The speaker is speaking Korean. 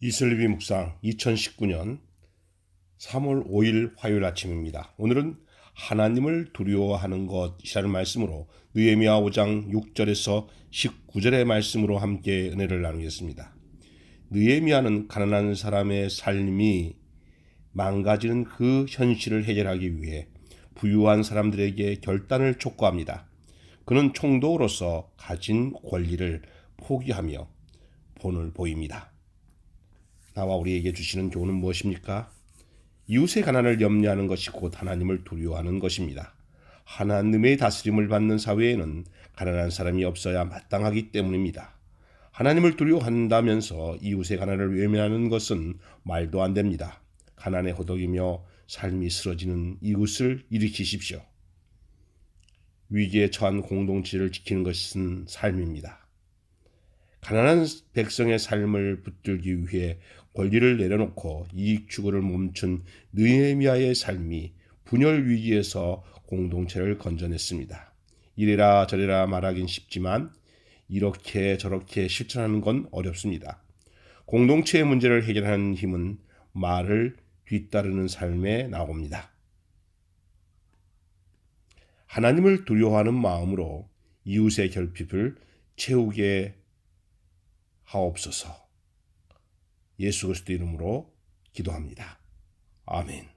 이슬리비 묵상 2019년 3월 5일 화요일 아침입니다. 오늘은 하나님을 두려워하는 것이라는 말씀으로 느헤미야 5장 6절에서 19절의 말씀으로 함께 은혜를 나누겠습니다. 느헤미야는 가난한 사람의 삶이 망가지는 그 현실을 해결하기 위해 부유한 사람들에게 결단을 촉구합니다. 그는 총독으로서 가진 권리를 포기하며 본을 보입니다. 나와 우리에게 주시는 교훈은 무엇입니까? 이웃의 가난을 염려하는 것이 곧 하나님을 두려워하는 것입니다. 하나님의 다스림을 받는 사회에는 가난한 사람이 없어야 마땅하기 때문입니다. 하나님을 두려워한다면서 이웃의 가난을 외면하는 것은 말도 안 됩니다. 가난에 호덕이며 삶이 쓰러지는 이웃을 일으키십시오. 위기에 처한 공동체를 지키는 것은 삶입니다. 가난한 백성의 삶을 붙들기 위해 권리를 내려놓고 이익 추구를 멈춘 느헤미야의 삶이 분열 위기에서 공동체를 건져냈습니다. 이래라 저래라 말하긴 쉽지만 이렇게 저렇게 실천하는 건 어렵습니다. 공동체의 문제를 해결하는 힘은 말을 뒤따르는 삶에 나옵니다. 하나님을 두려워하는 마음으로 이웃의 결핍을 채우게 하옵소서. 예수 그리스도 이름으로 기도합니다. 아멘.